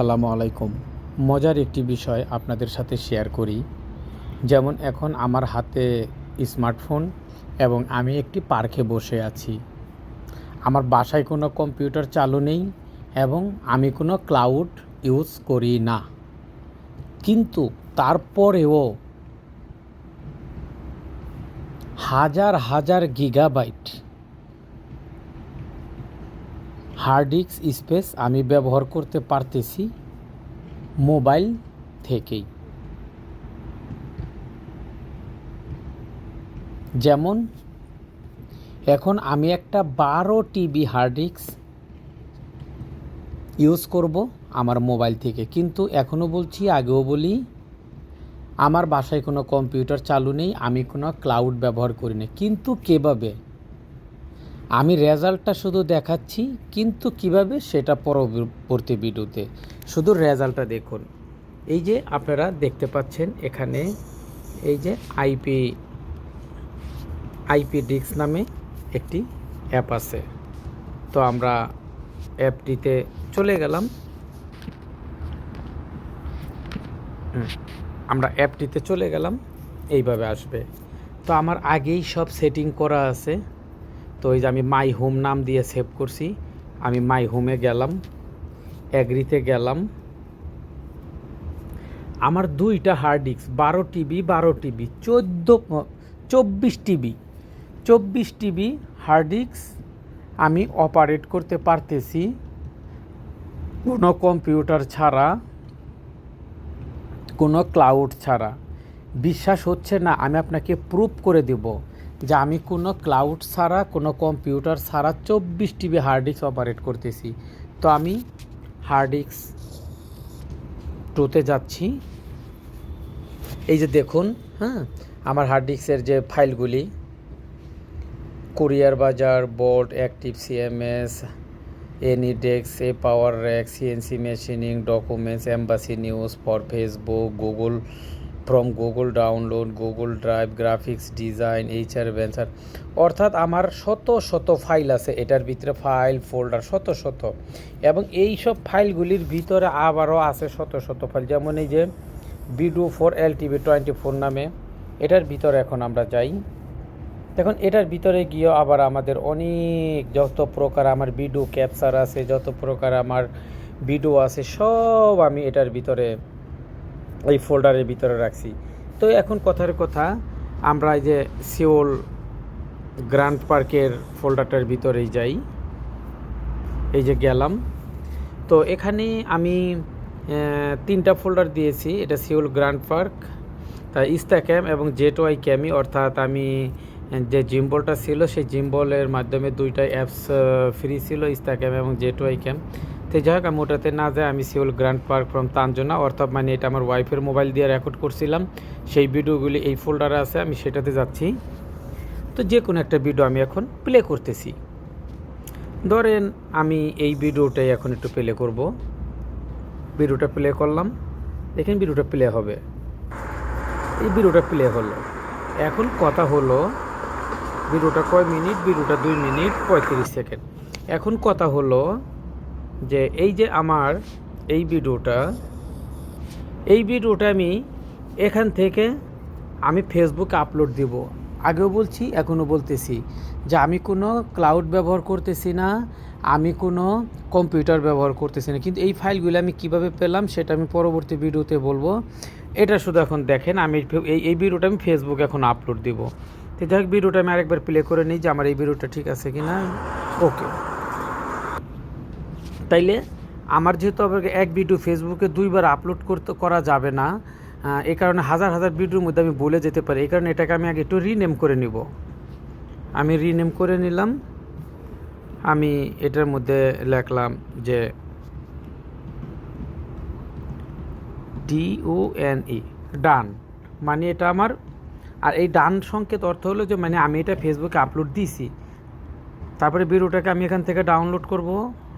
আসসালামু আলাইকুম। মজার একটি বিষয় আপনাদের সাথে শেয়ার করি। যেমন এখন আমার হাতে স্মার্টফোন এবং আমি একটি পার্কে বসে আছি। আমার বাসায় কোনো কম্পিউটার চালু নেই এবং আমি কোনো ক্লাউড ইউজ করি না। কিন্তু তারপরেও হাজার হাজার গিগাবাইট হার্ড ডিস্ক স্পেস আমি ব্যবহার করতে পারতেছি মোবাইল থেকেই। যেমন, এখন আমি একটা বারো টিবি হার্ড ডিস্ক ইউজ করব আমার মোবাইল থেকে। কিন্তু এখনও বলছি, আগেও বলি, আমার বাসায় কোনো কম্পিউটার চালু নেই, আমি কোনো ক্লাউড ব্যবহার করি না। কিন্তু কীভাবে? আমি রেজাল্টটা শুধু দেখাচ্ছি, কিন্তু কীভাবে সেটা পরবর্তী ভিডিওতে। শুধু রেজাল্টটা দেখুন। এই যে আপনারা দেখতে পাচ্ছেন এখানে, এই যে আইপি আইপি ডিক্স নামে একটি অ্যাপ আছে। তো আমরা অ্যাপটিতে চলে গেলাম। আমরা অ্যাপটিতে চলে গেলাম। এইভাবে আসবে। তো আমার আগেই সব সেটিং করা আছে। তো এই যে আমি মাই হোম নাম দিয়ে সেভ করছি। আমি মাই হোমে গেলাম অ্যাগ্রিতে গেলাম। আমার দুইটা হার্ড ডিস্ক বারো টিবি বারো টিবি, চোদ্দ, চব্বিশ টিবি চব্বিশ টিবি হার্ড ডিস্ক আমি অপারেট করতে পারতেছি। কোনো কম্পিউটার ছাড়া, কোনো ক্লাউড ছাড়া। বিশ্বাস হচ্ছে না, আমি আপনাকে প্রুফ করে দেব। যে আমি কোনো ক্লাউড ছাড়া, কোনো কম্পিউটার ছাড়া চব্বিশ টিবি হার্ড ডিস্ক অপারেট করতেছি। তো আমি হার্ড ডিস্ক টুতে যাচ্ছি। এই যে দেখুন হ্যাঁ আমার হার্ড ডিস্কের যে ফাইলগুলি, কুরিয়ার বাজার, board, active CMS any desk a power rack CNC machining, documents, embassy news for Facebook, Google from Google download Google drive graphics design HR venture অর্থাৎ আমার শত শত ফাইল আছে, এটার ভিতরে ফাইল ফোল্ডার শত শত। এবং এই সব ফাইলগুলির ভিতরে আবারও আছে শত শত ফাইল যেমন এই যে বিডু four L TV twenty four নামে, এটার ভিতরে এখন আমরা যাই। দেখুন, এটার ভিতরে গিয়েও আবার আমাদের অনেক যত প্রকার আমার বিডু ক্যাপচার আছে, যত প্রকার আমার বিডু আছে, সব আমি এটার ভিতরে এই ফোল্ডারের ভিতরে রাখছি। তো এখন কথার কথা, আমরা এই যে সিওল গ্র্যান্ড পার্কের ফোল্ডারটার ভিতরেই যাই। এই যে গেলাম। তো এখানে আমি তিনটা ফোল্ডার দিয়েছি। এটা সিওল গ্র্যান্ড পার্ক তা ইস্তা ক্যাম এবং জেট ওয়াই ক্যামি অর্থাৎ আমি, যে জিম্বলটা ছিল, সেই জিম্বলের মাধ্যমে দুইটা অ্যাপস ফ্রি ছিল, ইস্তা ক্যাম এবং জেট ওয়াই ক্যাম। তো যাই হোক, আমি ওটাতে না যাই, আমি সিওল গ্র্যান্ড পার্ক ফ্রম তাঞ্জনা অর্থাৎ মানে এটা আমার ওয়াইফের মোবাইল দিয়ে রেকর্ড করছিলাম। সেই ভিডিওগুলি এই ফোল্ডারে আছে, আমি সেটাতে যাচ্ছি। তো যে কোনো একটা ভিডিও আমি এখন প্লে করতেছি। ধরেন আমি এই ভিডিওটাই এখন একটু প্লে করব। ভিডিওটা প্লে করলাম, দেখেন ভিডিওটা প্লে হবে। এই ভিডিওটা প্লে হলো। এখন কথা হলো ভিডিওটা কয় মিনিট ভিডিওটা দুই মিনিট পঁয়ত্রিশ সেকেন্ড। এখন কথা হলো যে এই যে আমার এই ভিডিওটা এই ভিডিওটা আমি এখান থেকে আমি ফেসবুকে আপলোড দিব। আগেও বলছি, এখনও বলতেছি যে আমি কোনো ক্লাউড ব্যবহার করতেছি না, আমি কোনো কম্পিউটার ব্যবহার করতেছি না। কিন্তু এই ফাইলগুলো আমি কীভাবে পেলাম সেটা আমি পরবর্তী ভিডিওতে বলব। এটা শুধু এখন দেখেন, আমি এই এই ভিডিওটা আমি ফেসবুকে এখন আপলোড দিব। তো যাই হোক, ভিডিওটা আমি আরেকবার প্লে করে নিই যে আমার এই ভিডিওটা ঠিক আছে কি না ওকে তাইলে আমার যেহেতু আবার এক ভিডিও ফেসবুকে দুইবার আপলোড করতে করা যাবে না এই কারণে হাজার হাজার ভিডিওর মধ্যে আমি বলে যেতে পারি। এই কারণে এটাকে আমি আগে একটু রিনেম করে নিব। আমি রিনেম করে নিলাম। আমি এটার মধ্যে লেখলাম যে ই ডান মানে এটা আমার, আর এই ডান সংকেত অর্থ হলো যে মানে আমি এটা ফেসবুকে আপলোড দিছি তারপরে ভিডিওটাকে আমি এখান থেকে ডাউনলোড করব।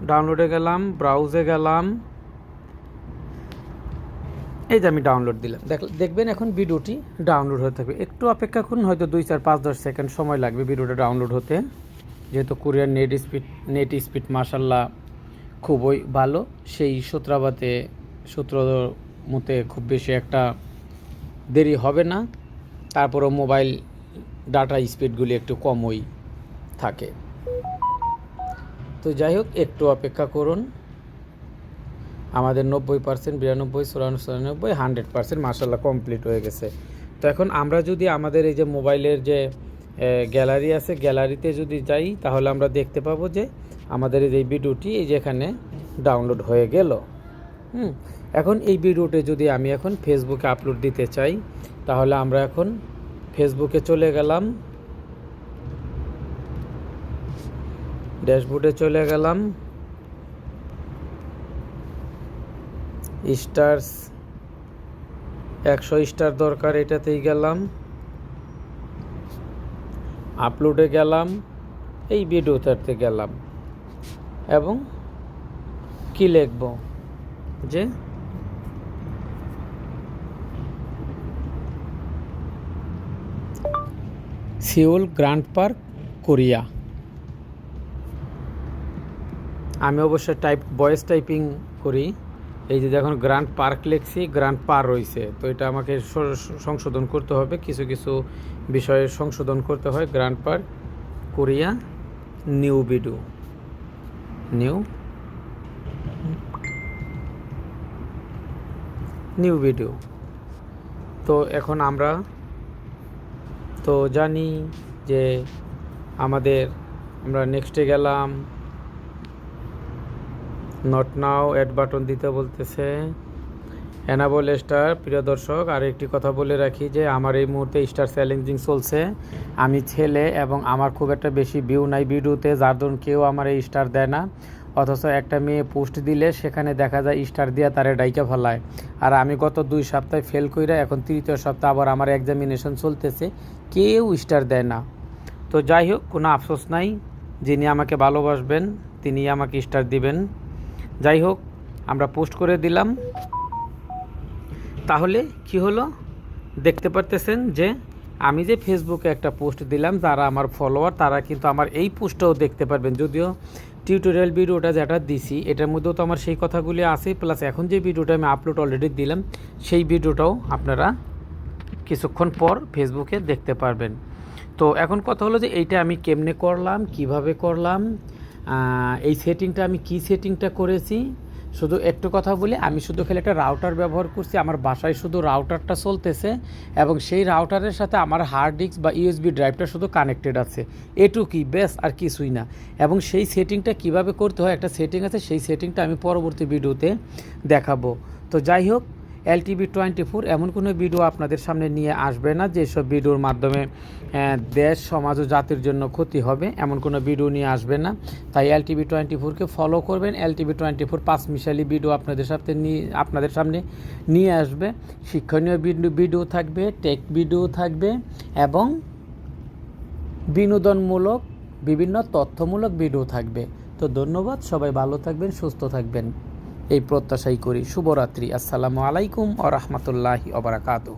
ডাউনলোডে গেলাম ব্রাউজে গেলাম। এই যে আমি ডাউনলোড দিলাম। দেখ, দেখবেন এখন ভিডিওটি ডাউনলোড হতে থাকবে। একটু অপেক্ষা করুন, হয়তো দুই চার পাঁচ দশ সেকেন্ড সময় লাগবে ভিডিওটা ডাউনলোড হতে। যেহেতু কোরিয়ার নেট স্পিড নেট স্পিড মাসাল্লাহ খুবই ভালো। সেই সূত্রাবাতে, সূত্র মতে খুব বেশি একটা দেরি হবে না। তারপরও মোবাইল ডাটা স্পিডগুলি একটু কমই থাকে। তো যাই হোক, একটু অপেক্ষা করুন। আমাদের নব্বই পার্সেন্ট বিরানব্বই, চুরানব্বই হান্ড্রেড পার্সেন্ট মার্শাল্লাহ কমপ্লিট হয়ে গেছে। তো এখন আমরা যদি আমাদের এই যে মোবাইলের যে গ্যালারি আছে, গ্যালারিতে যদি যাই, তাহলে আমরা দেখতে পাবো যে আমাদের এই ভিডিওটি এই যে এখানে ডাউনলোড হয়ে গেল। হুম, এখন এই ভিডিওটি যদি আমি এখন ফেসবুকে আপলোড দিতে চাই, তাহলে আমরা এখন ফেসবুকে চলে গেলাম। ড্যাশবোর্ডে চলে গেলাম। স্টার্স, একশো স্টার দরকার এটাতেই গেলাম। আপলোডে গেলাম, এই ভিডিওটাতে গেলাম। এবং কি লিখব? যে সিওল গ্র্যান্ড পার্ক, কোরিয়া। আমি অবশ্য টাইপ ভয়েস টাইপিং করি। এই যে দেখুন গ্র্যান্ড পার্ক লিখছি গ্র্যান্ড পার রয়েছে। তো এটা আমাকে সংশোধন করতে হবে, কিছু কিছু বিষয়ে সংশোধন করতে হয়। গ্র্যান্ড পার্ক কোরিয়া নিউ বিডু নিউ নিউ ভিডিও তো এখন আমরা, তো জানি যে আমাদের, আমরা নেক্সটে গেলাম। নট নাও অ্যাড বাটন দিতে বলতেছে। এনাবল স্টার প্রিয় দর্শক আর একটি কথা বলে রাখি যে, আমার এই মুহূর্তে স্টার চ্যালেঞ্জিং চলছে। আমি ছেলে এবং আমার খুব একটা বেশি ভিউ নাই ভিডিওতে, যার ধরুন কেউ আমার এই স্টার দেয় না। অথচ একটা মেয়ে পোস্ট দিলে, সেখানে দেখা যায় স্টার দিয়া তারে ডাইকা ফেলায়। আর আমি গত দুই সপ্তাহে ফেল কইরা, এখন তৃতীয় সপ্তাহ আবার আমার এক্সামিনেশন চলতেছে। কেউ স্টার দেয় না। তো যাই হোক, কোনো আফসোস নাই। যিনি আমাকে ভালোবাসবেন তিনি আমাকে স্টার দিবেন। যাই হোক, আমরা পোস্ট করে দিলাম। তাহলে কি হলো? দেখতে পারতেছেন যে আমি যে ফেসবুকে একটা পোস্ট দিলাম, যারা আমার ফলোয়ার, তারা কিন্তু আমার এই পোস্টটাও দেখতে পারবেন। যদিও টিউটোরিয়াল ভিডিওটা যেটা দিছি, এটার মধ্যেও তো আমার সেই কথাগুলি আছে, প্লাস এখন যে ভিডিওটা আমি আপলোড অলরেডি দিলাম, সেই ভিডিওটাও আপনারা কিছুক্ষণ পর ফেসবুকে দেখতে পারবেন। তো এখন কথা হলো যে এইটা আমি কেমনে করলাম, কীভাবে করলাম এই সেটিংটা আমি কি সেটিংটা করেছি? শুধু একটু কথা বলি, আমি শুধু খালি একটা রাউটার ব্যবহার করছি। আমার বাসায় শুধু রাউটারটা চলতেছে এবং সেই রাউটারের সাথে আমার হার্ড ডিস্ক বা ইউএসবি ড্রাইভটা শুধু কানেক্টেড আছে। এটুকুই বেশ আর কিছুই না। এবং সেই সেটিংটা কীভাবে করতে হয়, একটা সেটিং আছে, সেই সেটিংটা আমি পরবর্তী ভিডিওতে দেখাবো। তো যাই হোক এলটিভি টোয়েন্টি ফোর এমন কোনো ভিডিও আপনাদের সামনে নিয়ে আসবে না যেসব ভিডিওর মাধ্যমে দেশ, সমাজ ও জাতির জন্য ক্ষতি হবে, এমন কোনো ভিডিও নিয়ে আসবে না। তাই এলটিভি টোয়েন্টি ফোরকে ফলো করবেন। এলটিভি টোয়েন্টি ফোর পাঁচ মিশালি ভিডিও আপনাদের সাথে নিয়ে, আপনাদের সামনে নিয়ে আসবে। শিক্ষণীয় ভিডিও থাকবে টেক ভিডিও থাকবে এবং বিনোদনমূলক, বিভিন্ন তথ্যমূলক ভিডিও থাকবে। তো ধন্যবাদ, সবাই ভালো থাকবেন, সুস্থ থাকবেন। এই প্রত্যাশাই করি। শুভরাত্রি। আসসালামু আলাইকুম ও রহমতুল্লাহি অবরাকাতহ